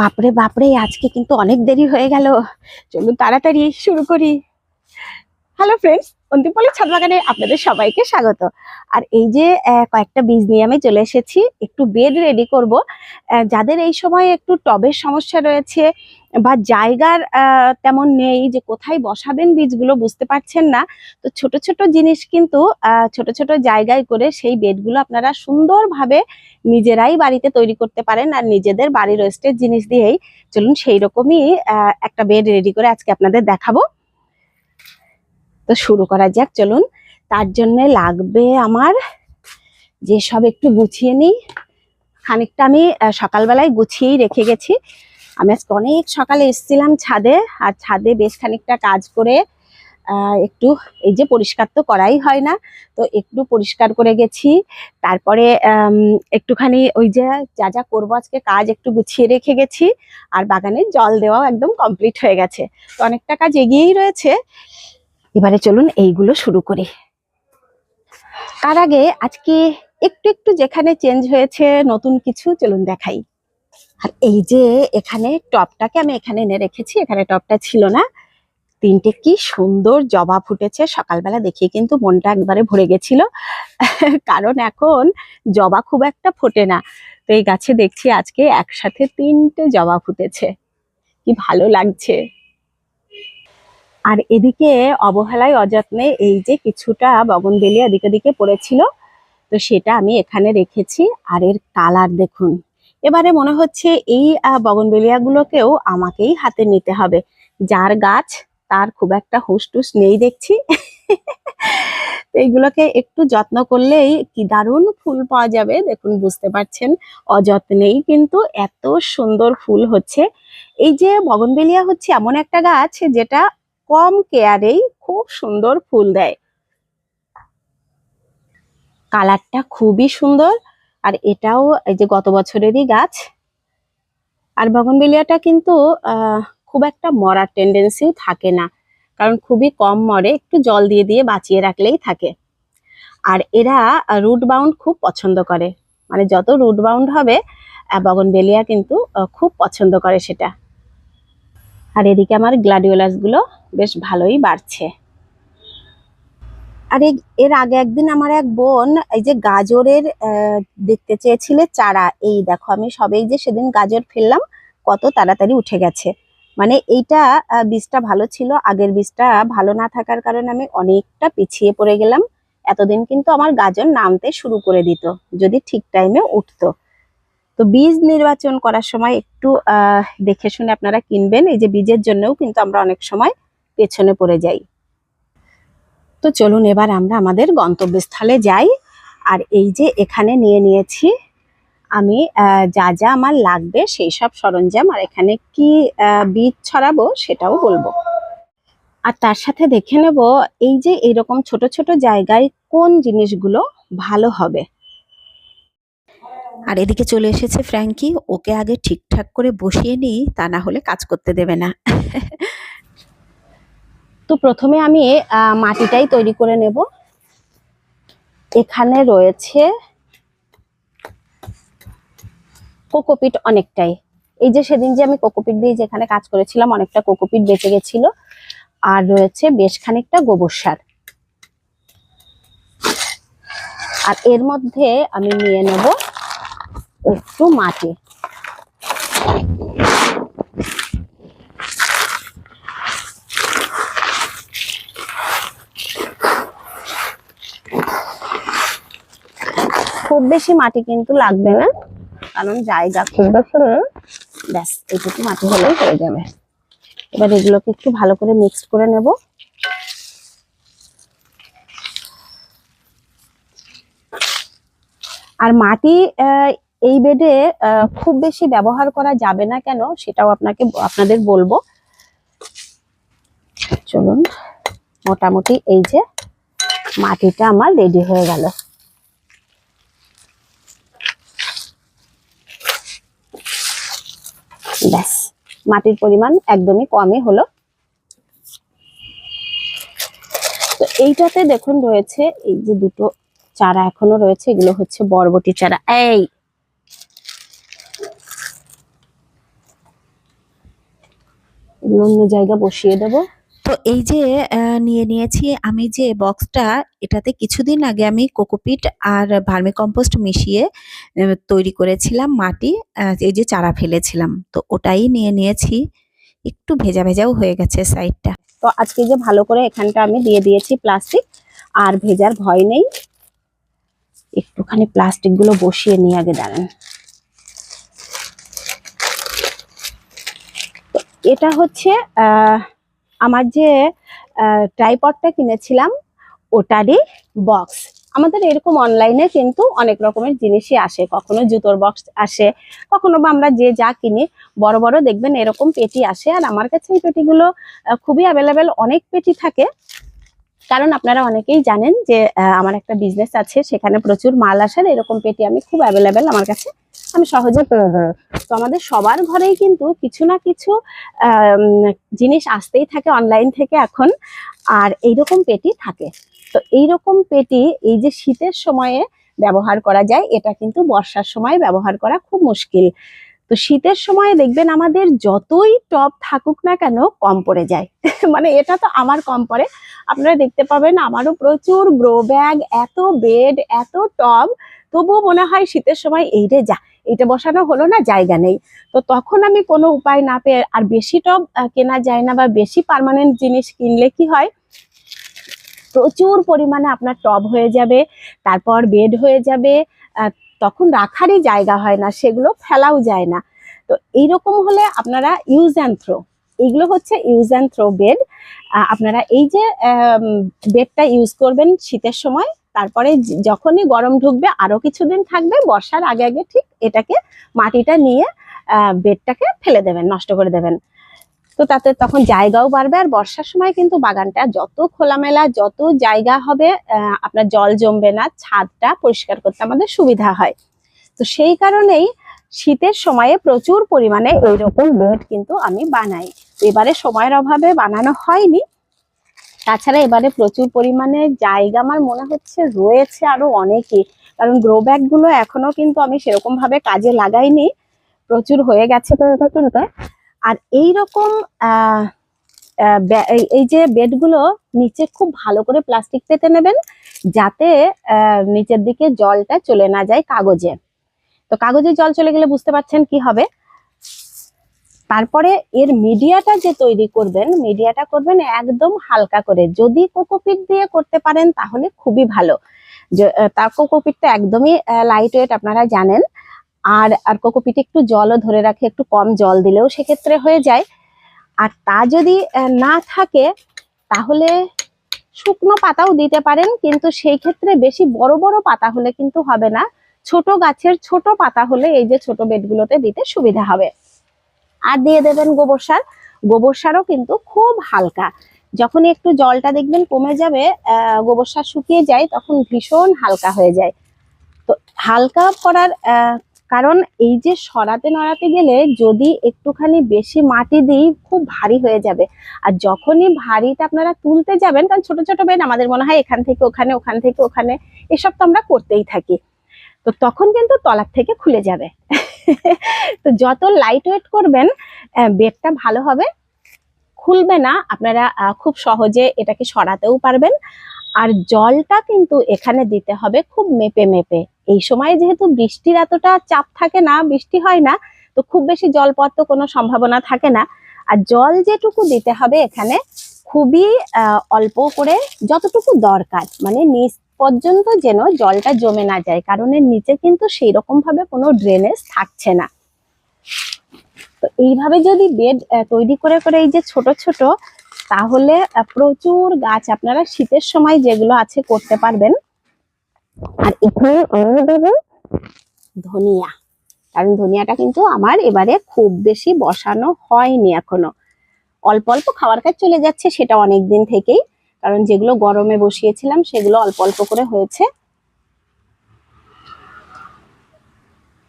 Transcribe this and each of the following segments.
বাপরে বাপরে, আজকে কিন্তু অনেক দেরি হয়ে গেল। চলুন তাড়াতাড়ি শুরু করি। হ্যালো ফ্রেন্ডস অন্তিমপল্লী ছাদ বাগানে আপনাদের সবাইকে স্বাগত। আর এই যে কয়েকটা বীজ নিয়ে আমি চলে এসেছি, একটু বেড রেডি করব। যাদের এই সময় একটু টবের সমস্যা রয়েছে বা জায়গার তেমন নেই যে কোথায় বসাবেন বীজগুলো বুঝতে পারছেন না। তো ছোট ছোট জিনিস কিন্তু ছোট ছোট জায়গায় করে সেই বেডগুলো আপনারা সুন্দরভাবে নিজেরাই বাড়িতে তৈরি করতে পারেন আর নিজেদের বাড়ির ওয়েস্টের জিনিস দিয়েই চলুন সেই রকমই একটা বেড রেডি করে আজকে আপনাদের দেখাবো। তো শুরু করা যাক, চলুন। তার জন্য লাগবে আমার যে সব একটু গুছিয়ে নিই। খানিকটা আমি সকালবেলায় গুছিয়েই রেখে গেছি। আমি আজকে অনেক সকালে এসেছিলাম ছাদে, আর ছাদে বেশ খানিকটা কাজ করে একটু এই যে পরিষ্কার তো করাই হয় না, তো একটু পরিষ্কার করে গেছি। তারপরে একটুখানি ওই যে যা যা করব আজকে কাজ একটু গুছিয়ে রেখে গেছি, আর বাগানে জল দেওয়াও একদম কমপ্লিট হয়ে গেছে। তো অনেকটা কাজ এগিয়েই রয়েছে। এবারে চলুন এইগুলো শুরু করি। তার আগে আজকে একটু একটু যেখানে চেঞ্জ হয়েছে, নতুন কিছু চলুন দেখাই। আর এই যে এখানে টপটাকে আমি এখানে এনে রেখেছি, এখানে টপটা ছিল না। তিনটে কি সুন্দর জবা ফুটেছে, সকালবেলা দেখে কিন্তু মনটা একবারে ভরে গেছিল। কারণ এখন জবা খুব একটা ফোটে না। তো এই গাছে দেখছি আজকে একসাথে তিনটে জবা ফুটেছে। কি ভালো লাগছে। আর এদিকে অবহেলায়, অযত্নে এই যে কিছুটা বগনবেলি এদিকে দিকে পড়েছিল, তো সেটা আমি এখানে রেখেছি। আর এর কালার দেখুন। এবারে মনে হচ্ছে এই বগনবেলিয়া গুলোকেও আমাকেই হাতে নিতে হবে। যার গাছ, তার খুব একটা হুসটুস নেই দেখছি। এইগুলোকে একটু যত্ন করলেই কি দারুণ ফুল পাওয়া যাবে, দেখুন, বুঝতে পারছেন? অযত্নেই কিন্তু এত সুন্দর ফুল হচ্ছে। এই যে বগনবেলিয়া হচ্ছে এমন একটা গাছ যেটা কম কেয়ারেই খুব সুন্দর ফুল দেয়। কালারটা খুবই সুন্দর। আর এটাও এই যে গত বছরেরই গাছ। আর বগনবেলিয়াটা কিন্তু খুব একটা মরার টেন্ডেন্সিও থাকে না। কারণ খুবই কম মরে, একটু জল দিয়ে দিয়ে বাঁচিয়ে রাখলেই থাকে। আর এরা রুট বাউন্ড খুব পছন্দ করে। মানে যত রুট বাউন্ড হবে বগনবেলিয়া কিন্তু খুব পছন্দ করে সেটা। আর এদিকে আমার গ্লাডিওলাসগুলো বেশ ভালোই বাড়ছে। আর এর আগে একদিন আমার এক বোন এই যে গাজরের দেখতে চেয়েছিলে চারা। এই দেখো, আমি সবেই যে সেদিন গাজর ফেললাম, কত তাড়াতাড়ি উঠে গেছে। মানে এইটা বীজটা ভালো ছিল, আগের বীজটা ভালো না থাকার কারণে আমি অনেকটা পিছিয়ে পড়ে গেলাম। এতদিন কিন্তু আমার গাজর নামতে শুরু করে দিত, যদি ঠিক টাইমে উঠতো। তো বীজ নির্বাচন করার সময় একটু দেখে শুনে আপনারা কিনবেন। এই যে বীজের জন্যও কিন্তু আমরা অনেক সময় পেছনে পড়ে যাই। তো চলুন এবার আমরা আমাদের গন্তব্যস্থলে যাই। আর এই যে এখানে নিয়ে নিয়েছি আমি যা যা আমার লাগবে সেই সব সরঞ্জাম, আর এখানে কি বীজ ছড়াবো সেটাও বলব। আর তার সাথে দেখে নেব এই যে এরকম ছোট ছোট জায়গায় কোন জিনিসগুলো ভালো হবে। আর এদিকে চলে এসেছে ফ্র্যাঙ্কি, ওকে আগে ঠিকঠাক করে বসিয়ে নিই, তা না হলে কাজ করতে দেবে না। তো প্রথমে আমি মাটিটাই তৈরি করে নেব। এখানে রয়েছে কোকোপিট অনেকটাই। এই যে সেদিন যে আমি কোকোপিট দিয়ে যেখানে কাজ করেছিলাম, অনেকটা কোকোপিট বেঁচে গেছিল। আর রয়েছে বেশ খানিকটা গোবর সার। আর এর মধ্যে আমি নিয়ে নেব একটু মাটি। খুব বেশি মাটি কিন্তু লাগবে না। কারণ জায়গা খুব বেশি ব্যাস, এইটুকু মাটি হলেই হয়ে যাবে। এবার এগুলোকে একটু ভালো করে মিক্সড করে নেব। আর মাটি এই বেডে খুব বেশি ব্যবহার করা যাবে না কেন সেটাও আপনাকে আপনাদের বলব। চলুন, মোটামুটি এই যে মাটিটা আমার রেডি হয়ে গেল। মাটির পরিমাণ একদমই কমই হলো। তো এইটাতে দেখুন রয়েছে, এই যে দুটো চারা এখনও রয়েছে, এগুলো হচ্ছে বরবটি চারা। এই! অন্য জায়গা বসিয়ে দেবো। তো এই যে নিয়ে নিয়েছি আমি যে বক্সটা এটাতে কিছুদিন আগে আমি কোকোপিট আর ভার্মি কম্পোস্ট মিশিয়ে তৈরি করেছিলাম মাটি এই যে চারা ফেলেছিলাম। তো ওটাই নিয়ে নিয়েছি। একটু ভেজা ভেজাও হয়ে গেছে সাইডটা। তো আজকে যে ভালো করে এখানটা আমি দিয়ে দিয়েছি প্লাস্টিক আর ভেজার ভয় নেই। একটুখানি প্লাস্টিকগুলো বসিয়ে নিয়ে আগে দাঁড়ান। এটা হচ্ছে আহ, আমার যে ট্রাইপডটা কিনেছিলাম, ওটারই বক্স আমাদের এরকম অনলাইনে কিন্তু অনেক রকমের জিনিসই আসে। কখনো জুতোর বক্স আসে, কখনো বা আমরা যে যা কিনি, বড় বড় দেখবেন এরকম পেটি আসে। আর আমার কাছে এই পেটিগুলো খুবই অ্যাভেলেবেল অনেক পেটি থাকে। কারণ আপনারা অনেকেই জানেন যে আমার একটা বিজনেস আছে, সেখানে প্রচুর মাল আসার, এরকম পেটি আমি খুব অ্যাভেলেবেল আমার কাছে আমি সহজে তো আমাদের সবার ঘরেই কিন্তু কিছু না কিছু জিনিস আসতেই থাকে অনলাইন থেকে এখন, আর এইরকম পেটি থাকে। তো এইরকম পেটি এই যে শীতের সময়ে ব্যবহার করা যায়, এটা কিন্তু বর্ষার সময় ব্যবহার করা খুব মুশকিল। তো শীতের সময় দেখবেন আমাদের যতই টব থাকুক না কেন, কম পড়ে যায়। মানে এটা তো আমার কম পড়ে। আপনারা দেখতে পাবেন, আমারও প্রচুর গ্রো ব্যাগ এত বেড এত টব তবুও মনে হয় শীতের সময় এই রে যা, এইটা বসানো হলো না, জায়গা নেই। তো তখন আমি কোনো উপায় না পেয়ে, আর বেশি টব কেনা যায় না বা বেশি পার্মানেন্ট জিনিস কিনলে কি হয়? প্রচুর পরিমাণে আপনার টব হয়ে যাবে, তারপর বেড হয়ে যাবে তখন রাখারই জায়গা হয় না, সেগুলো ফেলাও যায় না। তো এইরকম হলে আপনারা ইউজ অ্যান্ড থ্রো এইগুলো হচ্ছে ইউজ অ্যান্ড থ্রো বেড আপনারা এই যে বেডটা ইউজ করবেন শীতের সময় তারপরে যখনই গরম ঢুকবে আরও কিছুদিন থাকবে বর্ষার আগে আগে ঠিক এটাকে মাটিটা নিয়ে বেডটাকে ফেলে দেবেন, নষ্ট করে দেবেন। তো তাতে তখন জায়গাও বাড়বে আর বর্ষার সময় কিন্তু বাগানটা যত খোলামেলা, যত জায়গা হবে আপনার জল জমবে না, ছাদটা পরিষ্কার করতে আমাদের সুবিধা হয়। তো সেই কারণেই শীতের সময়ে প্রচুর পরিমাণে এইরকম বেড কিন্তু আমি বানাই। এবারে সময়ের অভাবে বানানো হয়নি তাছাড়া এবারে প্রচুর পরিমাণে জায়গা আমার মনে হচ্ছে রয়েছে আরও অনেকই কারণ গ্রো ব্যাগগুলো এখনও কিন্তু আমি সেরকম ভাবে কাজে লাগাইনি। প্রচুর হয়ে গেছে। আর এই রকম এই- যে বেডগুলো নিচে খুব ভালো করে প্লাস্টিক পেতে নেবেন যাতে নিচের দিকে জলটা চলে না যায় কাগজে। তো কাগজে জল চলে গেলে বুঝতে পারছেন কি হবে? তারপরে এর মিডিয়াটা যে তৈরি করবেন মিডিয়াটা করবেন একদম হালকা করে। যদি কোকোপিট দিয়ে করতে পারেন, তাহলে খুবই ভালো। তার কোকোপিটটা একদমই লাইট ওয়েট আপনারা জানেন। আর আর কোকোপিটে একটু জলও ধরে রাখে, একটু কম জল দিলেও সেক্ষেত্রে হয়ে যায়। আর তা যদি না থাকে, তাহলে শুকনো পাতাও দিতে পারেন, কিন্তু সেই ক্ষেত্রে বেশি বড় বড় পাতা হলে কিন্তু হবে না। ছোট গাছের ছোট পাতা হলে এই যে ছোট বেডগুলোতে দিতে সুবিধা হবে। আর দিয়ে দেবেন গোবর সার। গোবর সারও কিন্তু খুব হালকা। যখনই একটু জলটা দেখবেন কমে যাবে গোবর সার শুকিয়ে যায়, তখন ভীষণ হালকা হয়ে যায়। তো হালকা করার কারণ এই যে সরাতে নড়াতে গেলে যদি একটুখানি বেশি মাটি দিই, খুব ভারী হয়ে যাবে। আর যখনই ভারীটা আপনারা তুলতে যাবেন, কারণ ছোট ছোট বেন, আমাদের মনে হয় এখান থেকে ওখানে, ওখান থেকে ওখানে, এসব তো আমরা করতেই থাকি। তো তখন কিন্তু তলার থেকে খুলে যাবে। তো যত লাইট ওয়েট করবেন বেডটা ভালো হবে। খুলবে না, আপনারা খুব সহজে এটাকে সরাতেও পারবেন। আর জলটা কিন্তু এখানে দিতে হবে খুব মেপে মেপে। এই সময় যেহেতু বৃষ্টির এতটা চাপ থাকে না, বৃষ্টি হয় না, তো খুব বেশি জল পড়ার তো কোনো সম্ভাবনা থাকে না। আর জল যেটুকু দিতে হবে এখানে খুবই অল্প করে যতটুকু দরকার মানে নিচ পর্যন্ত যেন জলটা জমে না যায়, কারণ এর নিচে কিন্তু সেই রকম ভাবে কোনো ড্রেনেজ থাকছে না। তো এইভাবে যদি বেড তৈরি করে করে এই যে ছোট ছোট, তাহলে প্রচুর গাছ আপনারা শীতের সময় যেগুলো আছে করতে পারবেন। আর এখানে আমি দেবো ধনিয়া, কারণ ধনিয়াটা কিন্তু আমার এবারে খুব বেশি বসানো হয়নি এখনও। অল্প অল্প খাবার কাজ চলে যাচ্ছে, সেটা অনেক দিন থেকেই। কারণ যেগুলো গরমে বসিয়েছিলাম, সেগুলো অল্প অল্প করে হয়েছে।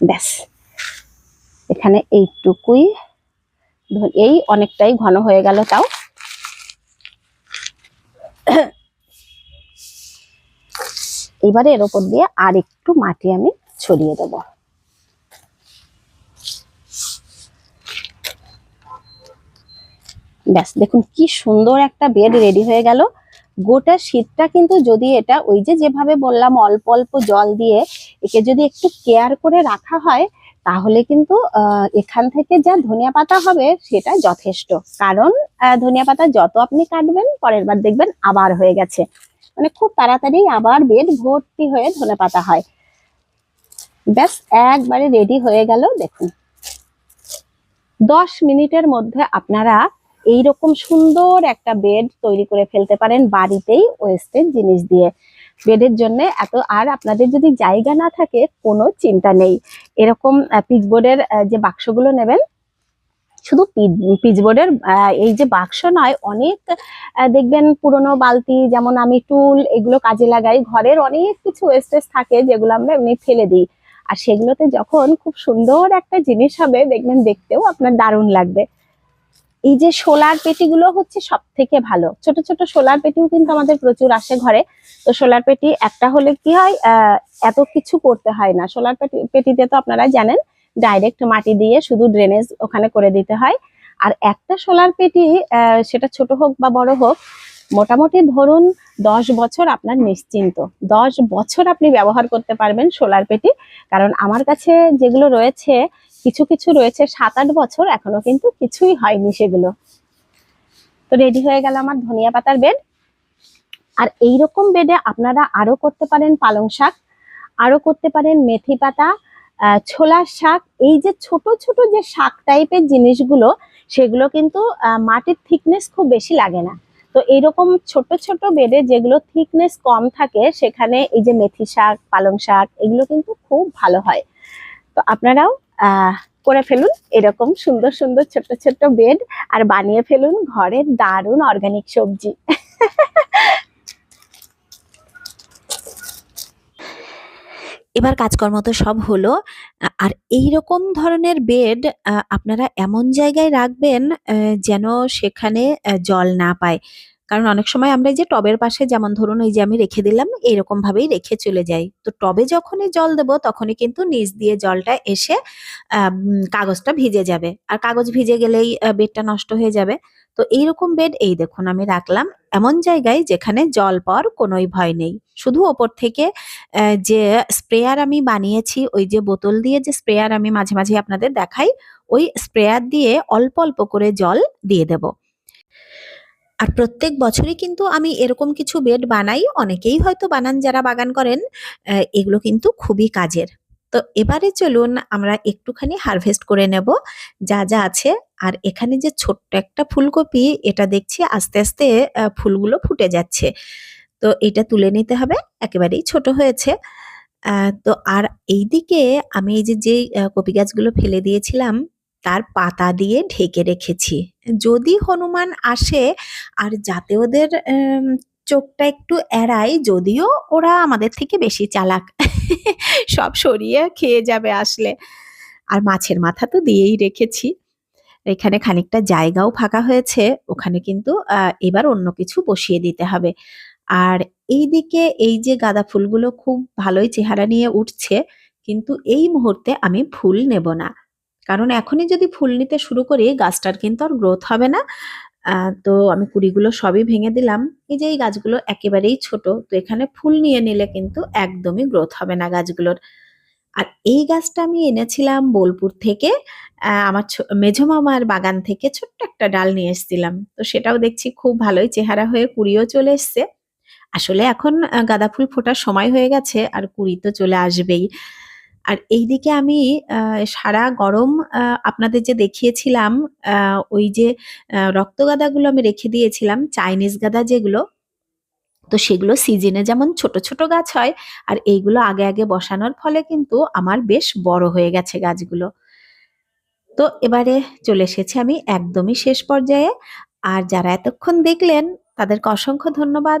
ব্যাস। এখানে এইটুকুই। এই অনেকটাই ঘন হয়ে গেল তাও। এবারে এর উপর দিয়ে আর একটু মাটি আমি ছড়িয়ে দেব। ব্যাস, দেখুন কি সুন্দর একটা বেড রেডি হয়ে গেল। গোটা শীতটা কিন্তু যদি এটা ওই যে যেভাবে বললাম, অল্প অল্প জল দিয়ে একে যদি একটু কেয়ার করে রাখা হয়, তাহলে কিন্তু এখান থেকে যা ধনিয়া পাতা হবে সেটা যথেষ্ট। কারণ ধনিয়া পাতা যত আপনি কাটবেন, পরের বার দেখবেন আবার হয়ে গেছে। মানে খুব তাড়াতাড়ি আবার বেড ভর্তি হয়ে ধনে পাতা হয়। ব্যাস, একবারে রেডি হয়ে গেল, দেখুন। দশ মিনিটের মধ্যে আপনারা এইরকম সুন্দর একটা বেড তৈরি করে ফেলতে পারেন বাড়িতেই ওয়েস্টের জিনিস দিয়ে। বেডের জন্য এত, আর আপনাদের যদি জায়গা না থাকে, কোনো চিন্তা নেই। এরকম পিচবোর্ডের যে বাক্সগুলো নেবেন, শুধু পিচবোর্ডের এই যে বাক্স নয়, অনেক দেখবেন পুরনো বালতি, যেমন আমি টুল, এগুলো কাজে লাগাই। ঘরের অনেক কিছু ওয়েস্টেজ থাকে, যেগুলো আমরা এমনি ফেলে দিই। আর সেগুলোতে যখন খুব সুন্দর একটা জিনিস হবে, দেখবেন দেখতেও আপনার দারুণ লাগবে। এই যে সোলার পেটিগুলো হচ্ছে সব থেকে ভালো। ছোট ছোট সোলার পেটিও কিন্তু আমাদের প্রচুর আসে ঘরে। তো সোলার পেটি একটা হলে কি হয় এত কিছু করতে হয় না। সোলার পেটি পেটিতে তো আপনারা জানেন ডাইরেক্ট মাটি দিয়ে শুধু ড্রেনেজ ওখানে করে দিতে হয়। আর একটা সোলার পেটি সেটা ছোট হোক বা বড় হোক, মোটামুটি ধরুন দশ বছর আপনার নিশ্চিন্ত। দশ বছর আপনি ব্যবহার করতে পারবেন সোলার পেটি। কারণ আমার কাছে যেগুলো রয়েছে কিছু কিছু রয়েছে সাত আট বছর এখনও কিন্তু কিছুই হয়নি সেগুলো। তো রেডি হয়ে গেল আমার ধনিয়া পাতার বেড আর এই রকম বেডে আপনারা আরও করতে পারেন পালং শাক, আরও করতে পারেন মেথি পাতা ছোলার শাক। এই যে ছোট ছোট যে শাক টাইপের জিনিসগুলো, সেগুলো কিন্তু মাটির থিকনেস খুব বেশি লাগে না। তো এইরকম ছোট ছোট বেডে যেগুলো থিকনেস কম থাকে, সেখানে এই যে মেথি শাক, পালং শাক, এগুলো কিন্তু খুব ভালো হয়। তো আপনারাও করে ফেলুন। এরকম সুন্দর সুন্দর ছোট্ট ছোট্ট বেড আর বানিয়ে ফেলুন। ঘরের দারুণ অর্গানিক সবজি। এবার কাজকর্ম তো সব হলো। আর এই রকম ধরনের বেড আপনারা এমন জায়গায় রাখবেন যেন সেখানে জল না পায়। কারণ অনেক সময় আমরা যে টবের পাশে যেমন ধরুন এই যে আমি রেখে দিলাম এরকম ভাবেই রেখে চলে যাই। তো টবে যখনই জল দেবো, তখনই কিন্তু নিচ দিয়ে জলটা এসে কাগজটা ভিজে যাবে। আর কাগজ ভিজে গেলেই বেডটা নষ্ট হয়ে যাবে। তো এইরকম বেড এই দেখুন আমি রাখলাম এমন জায়গায় যেখানে জল পাওয়ার কোনোই ভয় নেই। শুধু ওপর থেকে যে স্প্রেয়ার আমি বানিয়েছি, ওই যে বোতল দিয়ে যে স্প্রেয়ার আমি মাঝে মাঝে আপনাদের দেখাই, ওই স্প্রেয়ার দিয়ে অল্প অল্প করে জল দিয়ে দেব। আর প্রত্যেক বছরই কিন্তু আমি এরকম কিছু বেড বানাই। অনেকেই হয়তো বানান, যারা বাগান করেন এগুলো কিন্তু খুবই কাজের। তো এবারে চলুন আমরা একটুখানি হারভেস্ট করে নেব যা যা আছে। আর এখানে যে ছোট্ট একটা ফুলকপি, এটা দেখছি আস্তে আস্তে ফুলগুলো ফুটে যাচ্ছে। তো এটা তুলে নিতে হবে, একেবারেই ছোট হয়েছে। তো আর এইদিকে আমি এই যে যে কপি গাছগুলো ফেলে দিয়েছিলাম তার পাতা দিয়ে ঢেকে রেখেছি। যদি হনুমান আসে, আর যাতে ওদের চোখটা একটু এড়ায়, যদিও ওরা আমাদের থেকে বেশি চালাক, সব সরিয়ে খেয়ে যাবে আসলে। আর মাছের মাথা তো দিয়েই রেখেছি। এখানে খানিকটা জায়গাও ফাঁকা হয়েছে, ওখানে কিন্তু এবার অন্য কিছু বসিয়ে দিতে হবে। আর এইদিকে এই যে গাঁদা ফুলগুলো খুব ভালোই চেহারা নিয়ে উঠছে, কিন্তু এই মুহূর্তে আমি ফুল নেব না। কারণ এখনই যদি ফুল নিতে শুরু করি, গাছটার কিন্তু আর গ্রোথ হবে না। তো আমি কুড়িগুলো সবই ভেঙে দিলাম। এই যে এই গাছগুলো একেবারেই ছোট, তো এখানে ফুল নিয়ে নিলে কিন্তু একদমই গ্রোথ হবে না গাছগুলোর। আর এই গাছটা আমি এনেছিলাম বোলপুর থেকে আমার ছো- মেঝো মামার বাগান থেকে ছোট্ট একটা ডাল নিয়ে এসেছিলাম। তো সেটাও দেখছি খুব ভালোই চেহারা হয়ে কুড়িও চলে এসছে। আসলে এখন গাঁদা ফুল ফোটার সময় হয়ে গেছে, আর কুড়ি তো চলে আসবেই। আর এইদিকে আমি সারা গরম আপনাদের যে দেখিয়েছিলাম ওই যে রক্ত গাদাগুলো আমি রেখে দিয়েছিলাম, চাইনিজ গাঁদা যেগুলো, তো সেগুলো সিজনে যেমন ছোট ছোট গাছ হয়, আর এইগুলো আগে আগে বসানোর ফলে কিন্তু আমার বেশ বড় হয়ে গেছে গাছগুলো। তো এবারে চলে এসেছি আমি একদমই শেষ পর্যায়ে, আর যারা এতক্ষণ দেখলেন, তাদেরকে অসংখ্য ধন্যবাদ।